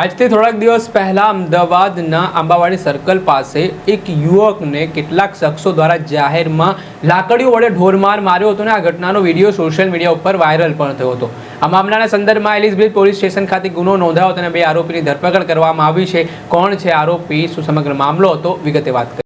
આજથી થોડાક દિવસ પહેલાં અમદાવાદના આંબાવાડી સર્કલ પાસે એક યુવકને કેટલાક શખ્સો દ્વારા જાહેરમાં લાકડીઓ વડે ઢોરમાર માર્યો હતો અને આ ઘટનાનો વીડિયો સોશિયલ મીડિયા ઉપર વાયરલ પણ થયો હતો. આ મામલાના સંદર્ભમાં એલિઝબેથ પોલીસ સ્ટેશન ખાતે ગુનો નોંધાયો અને બે આરોપીની ધરપકડ કરવામાં આવી છે. કોણ છે આરોપી? શું સમગ્ર મામલો હતો? વિગતે વાત કરી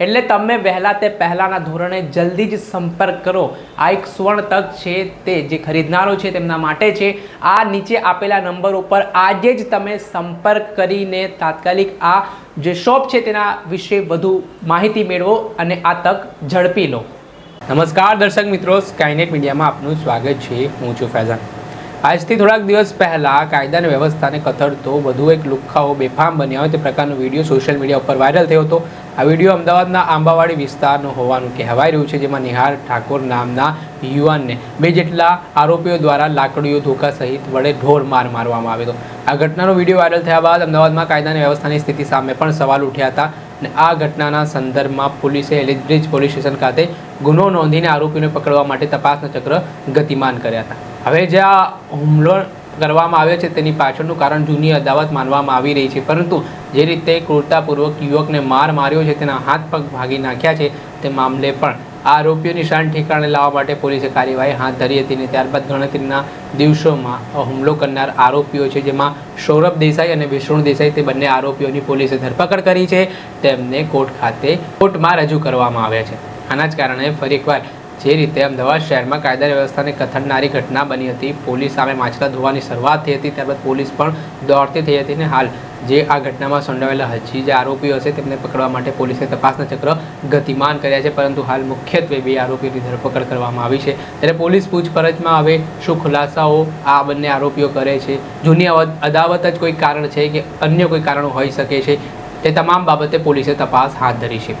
એટલે તમે વહેલા તે પહેલાંના ધોરણે જલ્દી જ સંપર્ક કરો. આ એક સુવર્ણ તક છે તે જે ખરીદનારો છે તેમના માટે છે. આ નીચે આપેલા નંબર ઉપર આજે જ તમે સંપર્ક કરીને તાત્કાલિક આ જે શોપ છે તેના વિશે વધુ માહિતી મેળવો અને આ તક ઝડપી લો. નમસ્કાર દર્શક મિત્રો સ્કાયનેટ મીડિયામાં આપનું સ્વાગત છે. હું છું ફૈઝાન. આજથી થોડાક દિવસ પહેલાં કાયદા વ્યવસ્થાને કથળતો વધુ એક લુખ્ખાઓ બેફામ બન્યા હોય તે પ્રકારનો વીડિયો સોશિયલ મીડિયા ઉપર વાયરલ થયો હતો. આ વીડિયો અમદાવાદના આંબાવાડી વિસ્તારનો હોવાનું કહેવાય રહ્યું છે, જેમાં નિહાર ઠાકોર નામના યુવાનને બે જેટલા આરોપીઓ દ્વારા લાકડીઓ ધોકા સહિત વડે ઢોર માર મારવામાં આવ્યો હતો. આ ઘટનાનો વીડિયો વાયરલ થયા બાદ અમદાવાદમાં કાયદાની વ્યવસ્થાની સ્થિતિ સામે પણ સવાલ ઉઠ્યા હતા અને આ ઘટનાના સંદર્ભમાં પોલીસે એલિબ્રિજ પોલીસ સ્ટેશન ખાતે ગુનો નોંધીને આરોપીને પકડવા માટે તપાસના ચક્ર ગતિમાન કર્યા હતા. હવે જે આ હુમલો કરવામાં આવ્યો છે તેની પાછળનું કારણ જૂની અદાવત માનવામાં આવી રહી છે. પરંતુ જે રીતે ક્રૂરતાપૂર્વક યુવકને માર માર્યો છે, તેના હાથ પગ ભાગી નાખ્યા છે, તે મામલે પણ આ આરોપીઓ નિશાન ઠેકાણે લાવવા માટે પોલીસે કાર્યવાહી હાથ ધરી હતી અને ત્યારબાદ ગણતરીના દિવસોમાં હુમલો કરનાર આરોપીઓ છે, જેમાં સૌરભ દેસાઈ અને વિષ્ણુ દેસાઈ, તે બંને આરોપીઓની પોલીસે ધરપકડ કરી છે. તેમને કોર્ટ ખાતે કોર્ટમાં રજૂ કરવામાં આવ્યા છે. આના જ કારણે ફરી એકવાર જે રીતે અમદાવાદ શહેરમાં કાયદા વ્યવસ્થાને કથળનારી ઘટના બની હતી, પોલીસ સામે માછલા ધોવાની શરૂઆત થઈ હતી, ત્યારબાદ પોલીસ પણ દોડતી થઈ હતી અને હાલ જે આ ઘટનામાં સંડોવાયેલા હજી જે આરોપીઓ છે તેમને પકડવા માટે પોલીસે તપાસના ચક્ર ગતિમાન કર્યા છે, પરંતુ હાલ મુખ્યત્વે બે આરોપીઓની ધરપકડ કરવામાં આવી છે. ત્યારે પોલીસ પૂછપરછમાં હવે શું ખુલાસાઓ આ બંને આરોપીઓ કરે છે? જૂની અદાવત જ કોઈ કારણ છે કે અન્ય કોઈ કારણો હોઈ શકે છે? તે તમામ બાબતે પોલીસે તપાસ હાથ ધરી છે.